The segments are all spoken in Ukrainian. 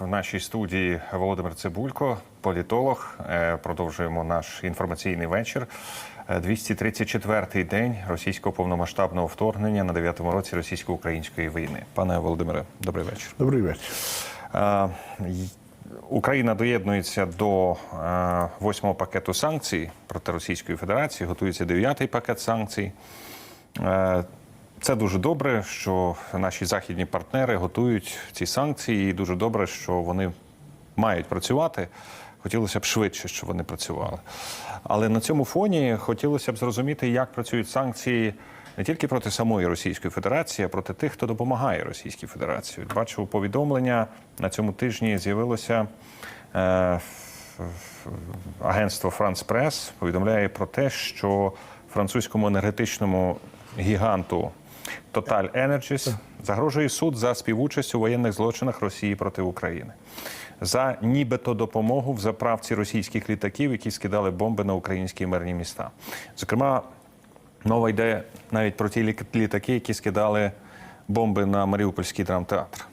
В нашій студії Володимир Цибулько, політолог. Е, Продовжуємо наш інформаційний вечір. Е, 234-й день російського повномасштабного вторгнення на 9-му році російсько-української війни. Пане Володимире, добрий вечір. Добрий вечір. Е, Україна доєднується до е, восьмого пакету санкцій проти Російської Федерації. Готується дев'ятий пакет санкцій. Це дуже добре, що наші західні партнери готують ці санкції, і дуже добре, що вони мають працювати. Хотілося б швидше, щоб вони працювали. Але на цьому фоні хотілося б зрозуміти, як працюють санкції не тільки проти самої Російської Федерації, а проти тих, хто допомагає Російській Федерації. Бачу повідомлення на цьому тижні з'явилося. Е, Агентство France Press повідомляє про те, що французькому енергетичному гіганту Total Energies загрожує суд за співучасть у воєнних злочинах Росії проти України за нібито допомогу в заправці російських літаків, які скидали бомби на українські мирні міста. Зокрема, мова йде навіть про ті лі- літаки, які скидали бомби на Маріупольський драмтеатр.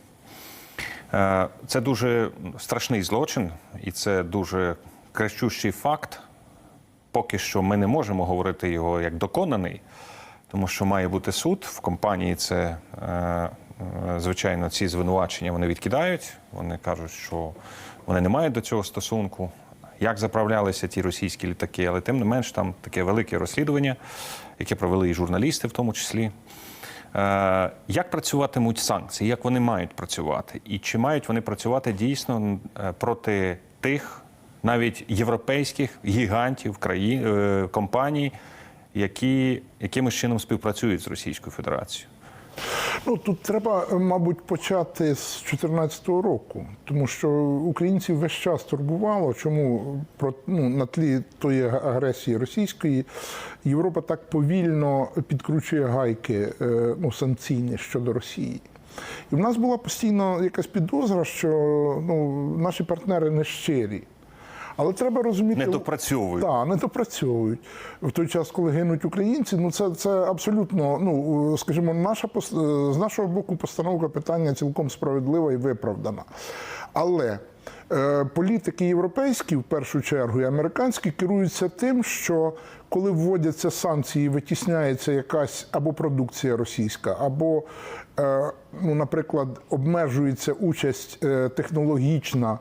Е, Це дуже страшний злочин, і це дуже кращущий факт. Поки що ми не можемо говорити його як доконаний, тому що має бути суд. В компанії це, е, е, звичайно, ці звинувачення вони відкидають. Вони кажуть, що вони не мають до цього стосунку. Як заправлялися ті російські літаки, але тим не менш там таке велике розслідування, яке провели і журналісти, в тому числі. Е, Як працюватимуть санкції? Як вони мають працювати? І чи мають вони працювати дійсно проти тих, навіть європейських гігантів країн компаній, які якимось чином співпрацюють з Російською Федерацією? Ну тут треба, мабуть, почати з 2014 року, тому що українців весь час турбувало, чому ну, на тлі тої агресії російської Європа так повільно підкручує гайки е, ну, санкційні щодо Росії. І в нас була постійно якась підозра, що ну, наші партнери не щирі. Але треба розуміти, Не допрацьовують. Так, не допрацьовують. В той час, коли гинуть українці, ну це, це абсолютно, ну скажімо, наша пос- з нашого боку постановка питання цілком справедлива і виправдана. Але е, політики європейські, в першу чергу, і американські керуються тим, що коли вводяться санкції, витісняється якась або продукція російська, або, е, ну, наприклад, обмежується участь е, технологічна е,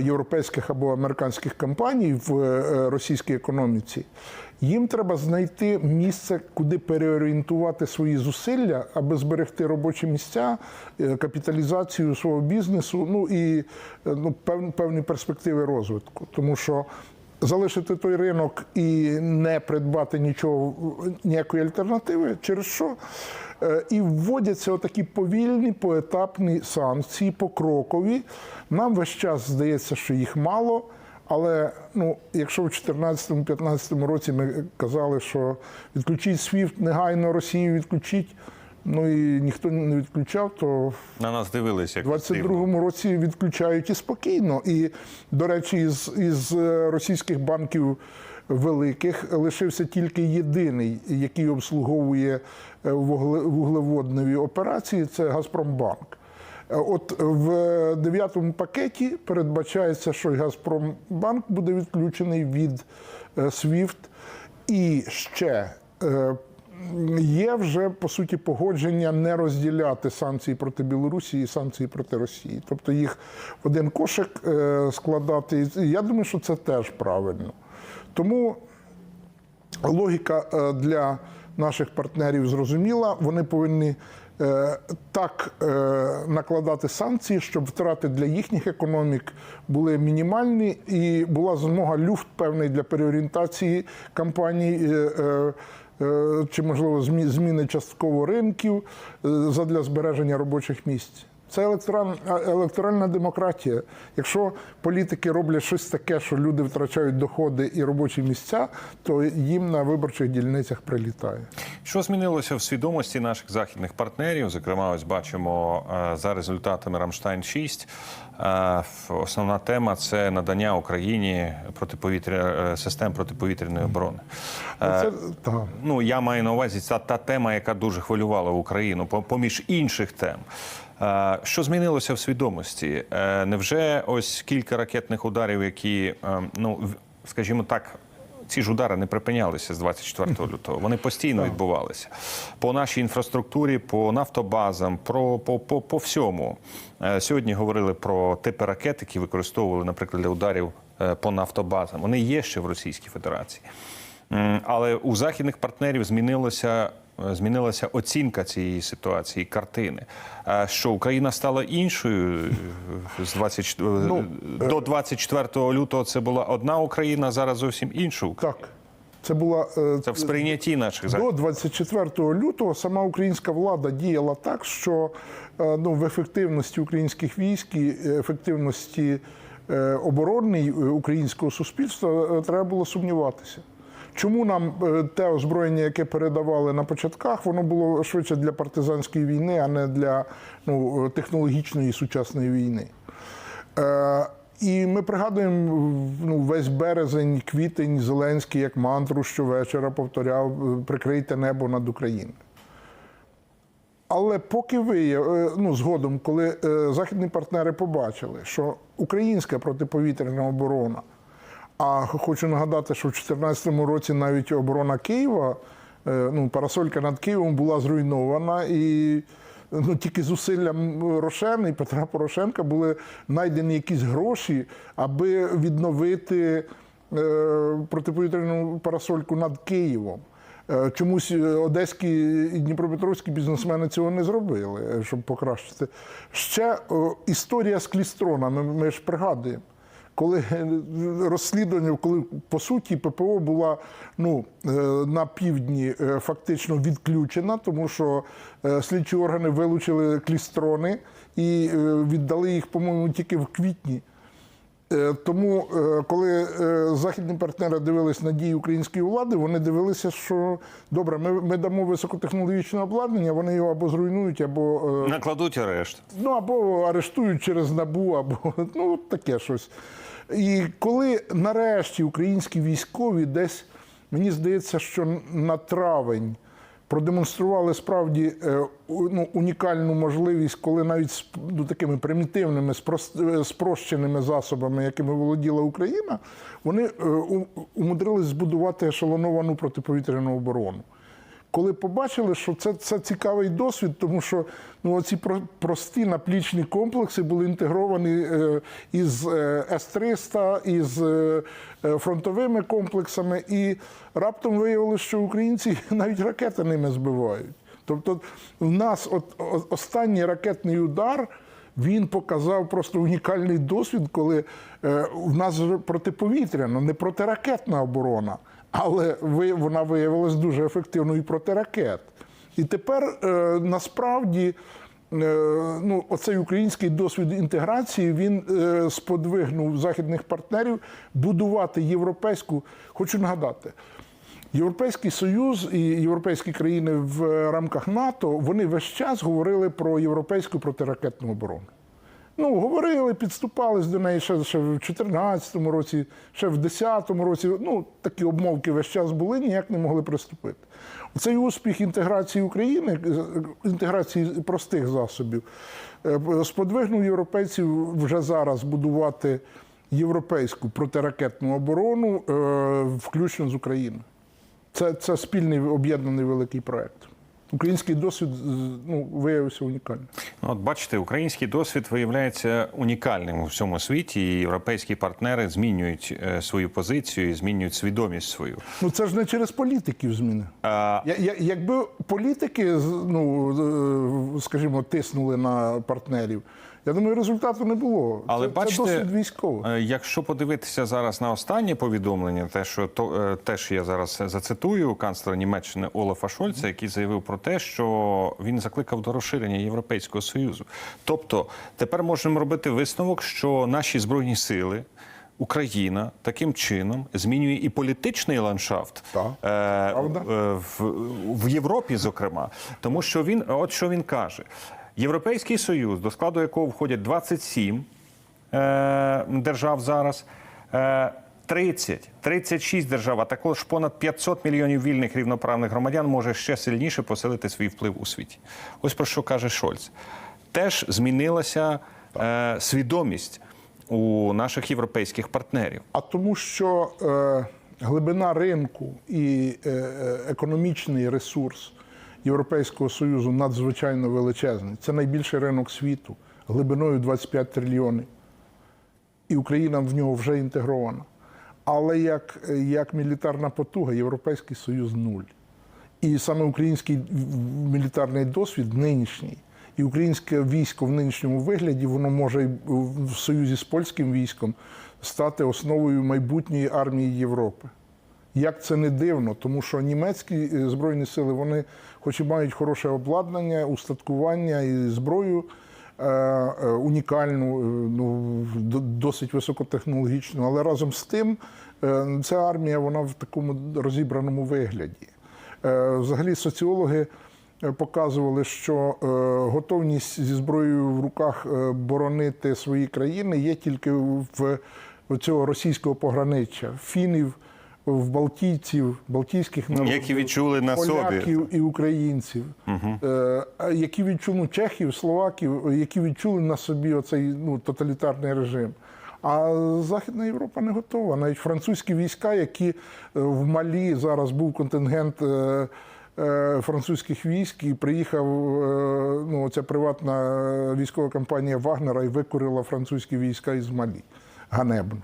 європейських або американських компаній в е, російській економіці, їм треба знайти місце, куди переорієнтувати свої зусилля, аби зберегти робочі місця, е, капіталізацію свого бізнесу, ну і е, ну, певні перспективи розвитку. Тому що залишити той ринок і не придбати нічого, ніякої альтернативи, через що е, і вводяться отакі повільні, поетапні санкції, покрокові. Нам весь час здається, що їх мало. Але ну, якщо в 2014-2015 році ми казали, що відключіть SWIFT, негайно Росію відключіть, ну і ніхто не відключав, то На нас дивилися. у 22-му році відключають і спокійно. І, до речі, із, із е, російських банків великих лишився тільки єдиний, який обслуговує е, вуглеводневі операції це Газпромбанк. Е, От в дев'ятому пакеті передбачається, що Газпромбанк буде відключений від е, SWIFT. І ще е, є вже по суті погодження не розділяти санкції проти Білорусі і санкції проти Росії. Тобто їх в один кошик е, складати. Я думаю, що це теж правильно. Тому логіка е, для наших партнерів зрозуміла. Вони повинні е, так накладати санкції, щоб втрати для їхніх економік були мінімальні, і була змога люфт певний для переорієнтації компаній. Е, Чи можливо змі- зміни частково ринків е, задля збереження робочих місць? Це електоральна, електоральна демократія. Якщо політики роблять щось таке, що люди втрачають доходи і робочі місця, то їм на виборчих дільницях прилітає. Що змінилося в свідомості наших західних партнерів? Зокрема, ось бачимо е, за результатами Рамштайн 6 е, Основна тема це надання Україні протиповітря е, систем протиповітряної оборони. Е, Це. Ну я маю на увазі ця та тема, яка дуже хвилювала Україну, поміж інших тем. Е, Що змінилося в свідомості? Е, Невже ось кілька ракетних ударів, які, е, ну скажімо так. Ці ж удари не припинялися з 24 лютого. Вони постійно відбувалися по нашій інфраструктурі, по нафтобазам, про по, по, по всьому. Е, Сьогодні говорили про типи ракет, які використовували, наприклад, для ударів е, по нафтобазам. Вони є ще в Російській Федерації. Але у західних партнерів змінилося. Е, Змінилася оцінка цієї ситуації, картини. Е, Що Україна стала іншою е, з 24, до 24 лютого. Це була одна Україна, зараз зовсім інша Україна. Так. Це була е, Це в сприйнятті наших До західних. 24 лютого сама українська влада діяла так, що е, ну, в ефективності українських військ і ефективності е, оборони е, українського суспільства е, треба було сумніватися. Чому нам е, те озброєння, яке передавали на початках, воно було швидше для партизанської війни, а не для ну, технологічної сучасної війни? Е, і ми пригадуємо ну, весь березень, квітень, Зеленський як мантру щовечора повторяв е, прикрийте небо над Україною. Але поки е, ну, згодом, коли західні партнери побачили, що українська протиповітряна оборона, а хочу нагадати, що в 2014 році навіть оборона Києва, е, ну, парасолька над Києвом була зруйнована, і ну, тільки зусиллям Рошена і Петра Порошенка були знайдені якісь гроші, аби відновити е, протиповітряну парасольку над Києвом. Е, Чомусь е, одеські і дніпропетровські бізнесмени цього не зробили, щоб покращити. Ще історія з клістронами, ми ж пригадуємо. Коли е, розслідування, коли по суті ППО була ну, е, на півдні е, фактично відключена, тому що слідчі органи вилучили клістрони і віддали їх, по-моєму, тільки в квітні. Тому, коли західні партнери дивились на дії української влади, вони дивилися, що добре, ми, ми дамо високотехнологічне обладнання, вони його або зруйнують, або Накладуть арешт. ну або арештують через набу, або ну таке щось. І коли нарешті українські військові десь, мені здається, що на травень продемонстрували справді е, ну, унікальну можливість, коли навіть з ну, такими примітивними, е, спрощеними засобами, якими володіла Україна, вони е, умудрились збудувати ешелоновану протиповітряну оборону. Коли побачили, що це, це цікавий досвід, тому що ну, ці прості наплічні комплекси були інтегровані е, із е, С-300, із е, фронтовими комплексами, і раптом виявилося, що українці навіть ракети ними збивають. Тобто, в нас от, останній ракетний удар. Він показав просто унікальний досвід, коли в нас протиповітряна, не протиракетна оборона, але вона виявилась дуже ефективною і проти ракет. І тепер е, насправді е, ну, оцей український досвід інтеграції він е, сподвигнув західних партнерів будувати європейську. Хочу нагадати, Європейський Союз і європейські країни в рамках НАТО вони весь час говорили про європейську протиракетну оборону. Ну, говорили, підступались до неї ще, ще в 2014 році, ще в 2010 році. Ну, такі обмовки весь час були, ніяк не могли приступити. Цей успіх інтеграції України, інтеграції простих засобів, е, сподвигнув європейців вже зараз будувати європейську протиракетну оборону, е, включно з Україною. Це, це спільний об'єднаний великий проект. Український досвід ну, виявився унікальним. Ну, От бачите, український досвід виявляється унікальним у всьому світі. і Європейські партнери змінюють е, свою позицію, і змінюють свідомість свою. Ну це ж не через політиків зміни. А, Я- я- Якби політики, ну е, скажімо, тиснули на партнерів, я думаю, результату не було. Але це, бачите, це досвід військових. е, якщо подивитися зараз на останнє повідомлення, те, що то е, теж я зараз зацитую канцлера Німеччини Олафа Шольца, який заявив про те, що він закликав до розширення Європейського союзу. Тобто, тепер можемо робити висновок, що наші збройні сили. Україна таким чином змінює і політичний ландшафт Так, е, е, в, в Європі, зокрема, тому що він, от що він каже: Європейський Союз, до складу якого входять 27 е, держав зараз. Е, 30, 36 держав, а також понад 500 мільйонів вільних рівноправних громадян може ще сильніше посилити свій вплив у світі. Ось про що каже Шольц. теж змінилася е, свідомість у наших європейських партнерів. А тому, що е, глибина ринку і е, е, економічний ресурс Європейського Союзу надзвичайно величезний. Це найбільший ринок світу глибиною 25 трильйонів. І Україна в нього вже інтегрована. Але як, як мілітарна потуга, Європейський Союз нуль. І саме український мілітарний досвід нинішній, і українське військо в нинішньому вигляді, воно може в союзі з польським військом стати основою майбутньої армії Європи. Як це не дивно, тому що німецькі е, збройні сили, вони, хоч і мають хороше обладнання, устаткування і зброю е, е, унікальну, ну, досить високотехнологічну, але разом з тим ця армія вона в такому розібраному вигляді. Взагалі соціологи показували, що готовність зі зброєю в руках боронити свої країни є тільки в цього російського пограниччя, фінів, в балтійців, балтійських народів, Які відчули на собі. і українців, е, які відчули чехів, словаків, які відчули на собі оцей ну, тоталітарний режим. А Західна Європа не готова. Навіть французькі війська, які е, в Малі зараз був контингент. е, е, Французьких військ і приїхав е, ну, ця приватна військова компанія Вагнера і викурила французькі війська із Малі. Ганебно.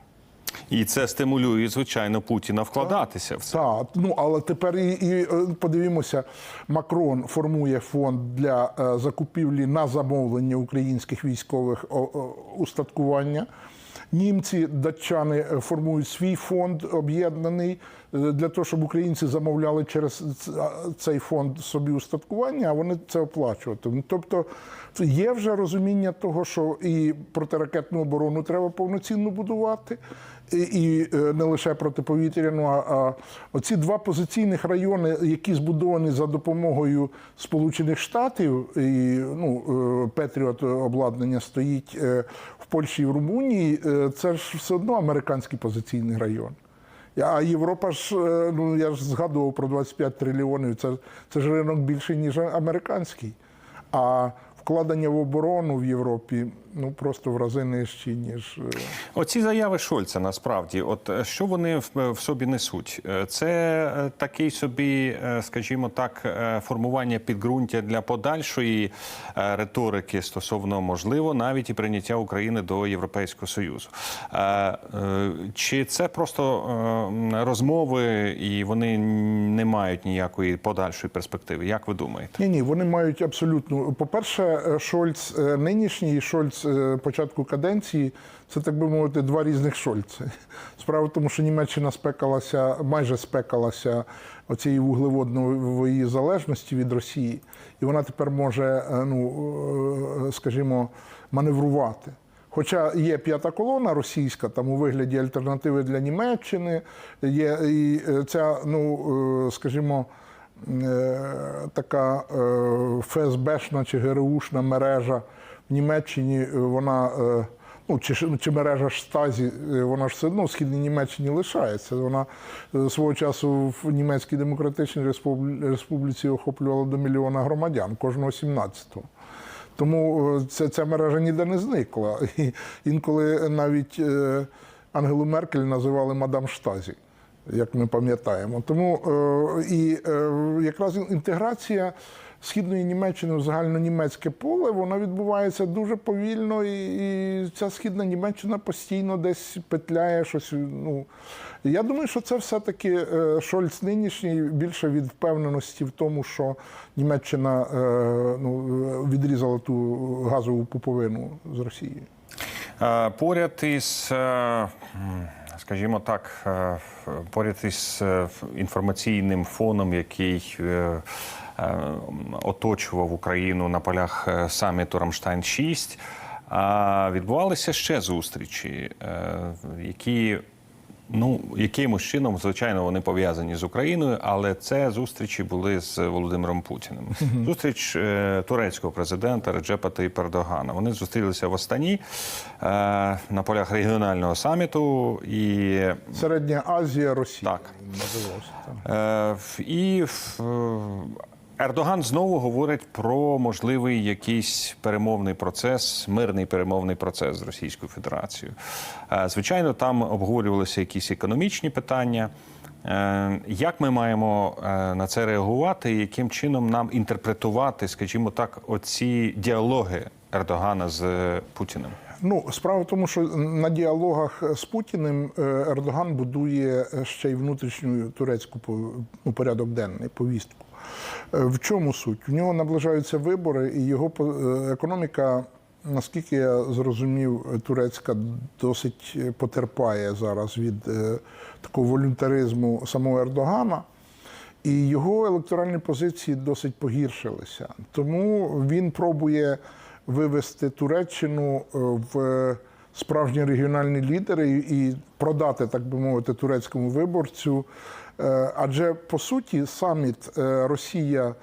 І це стимулює, звичайно, Путіна вкладатися в це. Так, ну але тепер і, і е, подивімося, Макрон формує фонд для е, закупівлі на замовлення українських військових устаткування. Німці, датчани е, формують свій фонд об'єднаний для того, щоб українці замовляли через цей фонд собі устаткування, а вони це оплачувати. Тобто є вже розуміння того, що і протиракетну оборону треба повноцінно будувати, і, е, не лише протиповітряну, а, а оці два позиційних райони, які збудовані за допомогою Сполучених Штатів, і ну, е, Петріот обладнання стоїть е, в Польщі і в Румунії, це ж все одно американський позиційний район. А Європа ж, ну я ж згадував про 25 трильйонів, це, це ж ринок більший, ніж американський. А вкладення в оборону в Європі ну просто в рази нижчі, ніж. е, Оці заяви Шольца насправді, от е, що вони в, в собі несуть? Е, Це е, такий собі, е, скажімо так, е, формування підґрунтя для подальшої е, риторики стосовно можливо навіть і прийняття України до Європейського союзу. Е, е, Чи це просто е, розмови і вони не мають ніякої подальшої перспективи? Як ви думаєте? Ні, ні, вони мають абсолютно. По-перше, Шольц е, нинішній і Шольц е, початку каденції це, так би мовити, два різних Шольци. Справа в тому, що Німеччина спекалася, майже спекалася оцієї вуглеводної залежності від Росії, і вона тепер може, е, ну скажімо, маневрувати. Хоча є п'ята колона російська, там у вигляді альтернативи для Німеччини, є і ця, ну скажімо, така е, ФСБшна чи ГРУшна мережа в Німеччині, е, вона. е, Ну, чи, чи мережа штазі, е, вона ж все одно в східній Німеччині лишається. Вона е, свого часу в Німецькій Демократичній Республіці охоплювала до мільйона громадян, кожного 17-го. Тому е, ця, ця мережа ніде не зникла. І інколи навіть е, Ангелу Меркель називали мадам Штазі, як ми пам'ятаємо. Тому е, і е, якраз інтеграція східної Німеччини в загальнонімецьке поле вона відбувається дуже повільно, і, ця східна Німеччина постійно десь петляє щось. Ну я думаю, що це все-таки е, Шольц нинішній більше від впевненості в тому, що Німеччина ну, відрізала ту газову пуповину з Росії. Поряд із, скажімо так, е, поряд із е, інформаційним фоном, який е, оточував Україну на полях саміту Рамштайн 6 а відбувалися ще зустрічі, які Ну, якимось чином, звичайно, вони пов'язані з Україною, але це зустрічі були з Володимиром Путіним. Зустріч е, турецького президента Реджепа Таyyipа Ердогана. Вони зустрілися в Астані е, на полях регіонального саміту і Середня Азія, Росія. Так. називався. так. Е, І в- Ердоган знову говорить про можливий якийсь перемовний процес, мирний перемовний процес з Російською Федерацією. Е, Звичайно, там обговорювалися якісь економічні питання. Е, Як ми маємо е, на це реагувати, і яким чином нам інтерпретувати, скажімо так, оці діалоги Ердогана з Путіним? Ну, справа в тому, що на діалогах з Путіним е, Ердоган будує ще й внутрішню турецьку ну, порядок денний, повістку. Е, В чому суть? В нього наближаються вибори, і його е, економіка, наскільки я зрозумів, е, турецька досить е, потерпає зараз від е, такого волюнтаризму самого Ердогана. І його електоральні позиції досить погіршилися. Тому він пробує вивести Туреччину е, в справжні регіональні лідери і продати, так би мовити, турецькому виборцю. Е, Адже по суті саміт е, Росія.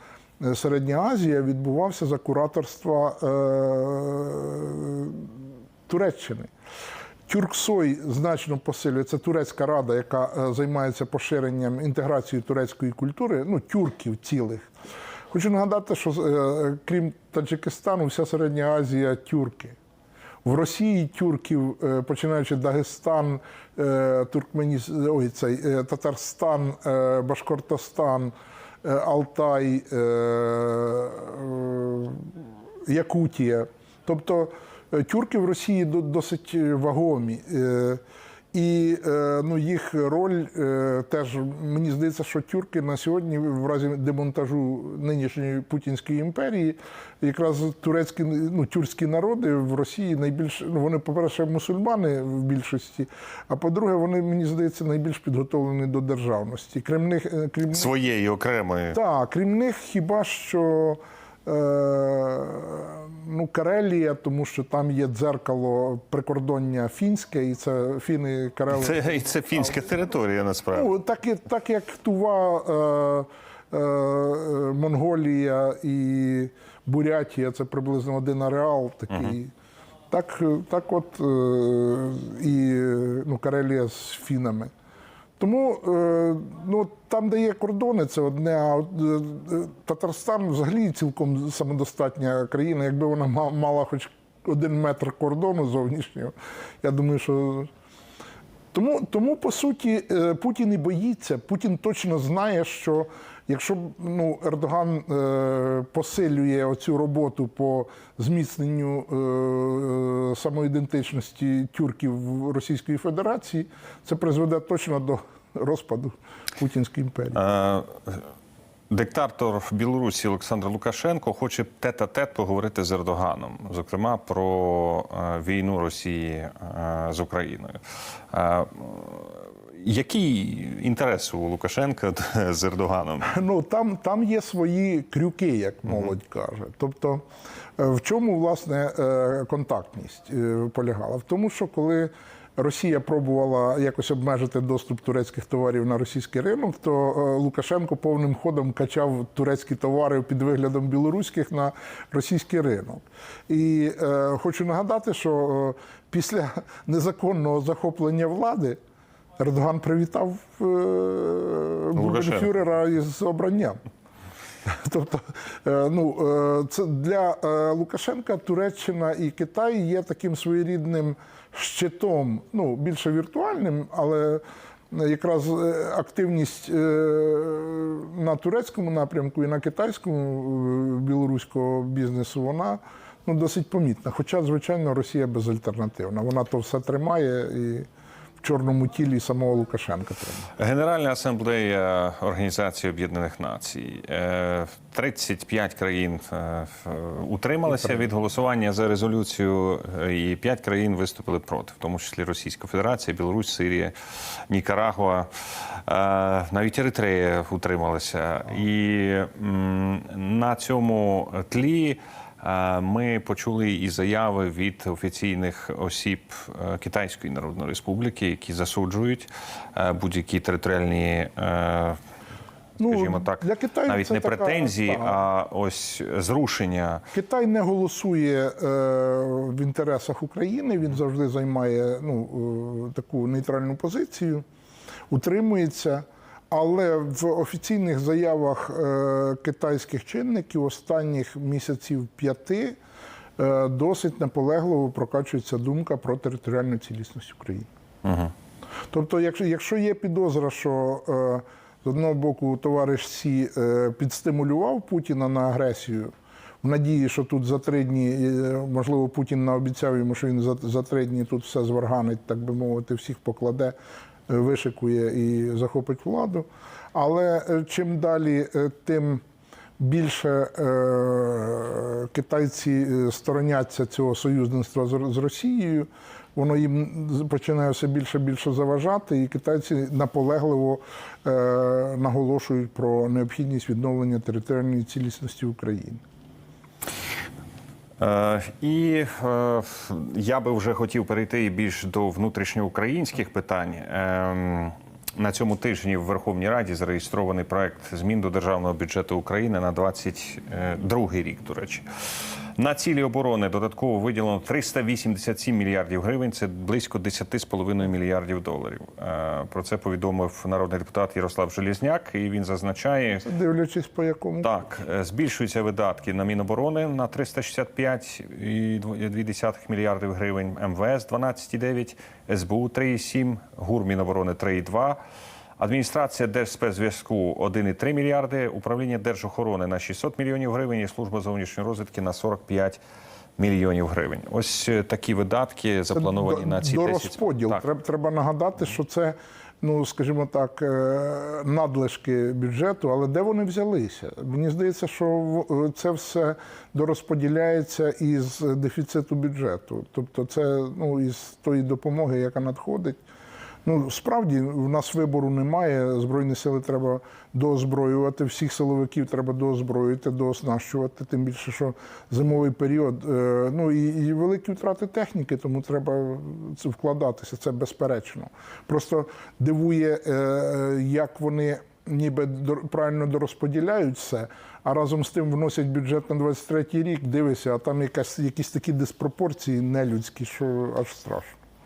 Середня Азія відбувався за кураторства е, Туреччини. Тюрксой значно посилює. Це турецька рада, яка займається поширенням інтеграцією турецької культури, ну тюрків цілих. Хочу нагадати, що е, крім Таджикистану, вся Середня Азія тюрки. В Росії тюрків, е, починаючи Дагестан, е, ой, цей, е, Татарстан, Башкортостан, Алтай, Якутія. Тобто тюрки в Росії досить вагомі. І е, ну, їх роль е, теж мені здається, що тюрки на сьогодні, в разі демонтажу нинішньої Путінської імперії, якраз турецькі ну, тюркські народи в Росії найбільш ну вони, по-перше, мусульмани в більшості, а по-друге, вони мені здається найбільш підготовлені до державності. Крім них, е, крім Своєї окремої так, крім них, хіба що ну, Карелія, тому що там є дзеркало прикордоння фінське, і це фіни Карели. це, і це фінська територія насправді. Ну, так, так як Тува, е, е, е, Монголія і Бурятія, це приблизно один ареал такий. Так, е, так от е, і е, ну, Карелія з фінами. Тому е, ну, там, де є кордони, це одне, а е, е, Татарстан взагалі цілком самодостатня країна. Якби вона ма- мала хоч один метр кордону зовнішнього, я думаю, що тому, тому по суті, Путін і боїться. Путін точно знає, що якщо ну, Ердоган е, посилює оцю роботу по зміцненню е, самоідентичності тюрків Російської Федерації, це призведе точно до розпаду Путінської імперії. Е, Диктатор Білорусі Олександр Лукашенко хоче тет-а-тет поговорити з Ердоганом, зокрема про е, війну Росії е, з Україною. Який інтерес у Лукашенка з Ердоганом? Ну там, там є свої крюки, як молодь каже. Тобто, е, в чому власне е, контактність е, полягала? В тому, що коли Росія пробувала якось обмежити доступ турецьких товарів на російський ринок, то Лукашенко повним ходом качав турецькі товари під виглядом білоруських на російський ринок. І е, хочу нагадати, що після незаконного захоплення влади. Ердоган привітав е, із обранням. Тобто, е, ну, е, це для Лукашенка Туреччина і Китай є таким своєрідним щитом, ну, більше віртуальним, але якраз активність на турецькому напрямку і на китайському білоруського бізнесу, вона ну, досить помітна. Хоча, звичайно, Росія безальтернативна. Вона то все тримає і чорному тілі самого Лукашенка. Генеральна асамблея Організації Об'єднаних Націй. Е, 35 країн е, утрималися від голосування за резолюцію, е, і 5 країн виступили проти, в тому числі Російська Федерація, Білорусь, Сирія, Нікарагуа, е, навіть Еритрея утрималася. І на цьому тлі. Е, Ми почули і заяви від офіційних осіб е, Китайської Народної Республіки, які засуджують е, будь-які територіальні, Ну, скажімо так, для Китаю навіть це не така- претензії, так. а ось зрушення. Китай не голосує е, в інтересах України. Він завжди займає ну, е, таку нейтральну позицію, утримується. Але в офіційних заявах е, китайських чинників останніх місяців п'яти е, досить наполегливо прокачується думка про територіальну цілісність України. Тобто, якщо, якщо є підозра, що е, з одного боку товариш Сі підстимулював Путіна на агресію, в надії, що тут за три дні, можливо, Путін наобіцяв йому, що він за, за три дні тут все зварганить, так би мовити, всіх покладе, вишикує і захопить владу. Але е, чим далі, е, тим більше е, китайці е, стороняться цього союзництва з, Росією, воно їм починає все більше більше заважати, і китайці наполегливо е, наголошують про необхідність відновлення територіальної цілісності України. Е, І е, я би вже хотів перейти більш до внутрішньоукраїнських питань. Ем, На цьому тижні в Верховній Раді зареєстрований проект змін до державного бюджету України на 22 рік. До речі, на цілі оборони додатково виділено 387 мільярдів гривень. Це близько 10,5 мільярдів доларів. Е, Про це повідомив народний депутат Ярослав Желізняк, і він зазначає, Дивлячись по якому так, е, збільшуються видатки на Міноборони на 365,2 мільярдів гривень, МВС 12,9, СБУ 3,7, ГУР Міноборони 3,2, Адміністрація Держспецзв'язку 1,3 мільярди, управління Держохорони на 600 мільйонів гривень і служба зовнішньої розвідки на 45 мільйонів гривень. Ось е, такі видатки заплановані до, на ці до 10... розподіл. Так. Треба, треба нагадати, що це, ну скажімо так, е, надлишки бюджету, але де вони взялися? Мені здається, що це все дорозподіляється із дефіциту бюджету. Тобто, це ну, із тої допомоги, яка надходить. Ну, справді в нас вибору немає. Збройні сили треба доозброювати, всіх силовиків треба доозброїти, дооснащувати. Тим більше, що зимовий період, е, ну і, і великі втрати техніки, тому треба вкладатися. Це безперечно. Просто дивує, е, як вони. Ніби правильно дорозподіляють все, а разом з тим вносять бюджет на 23-й рік, дивися, а там якась, якісь такі диспропорції нелюдські, що аж страшно.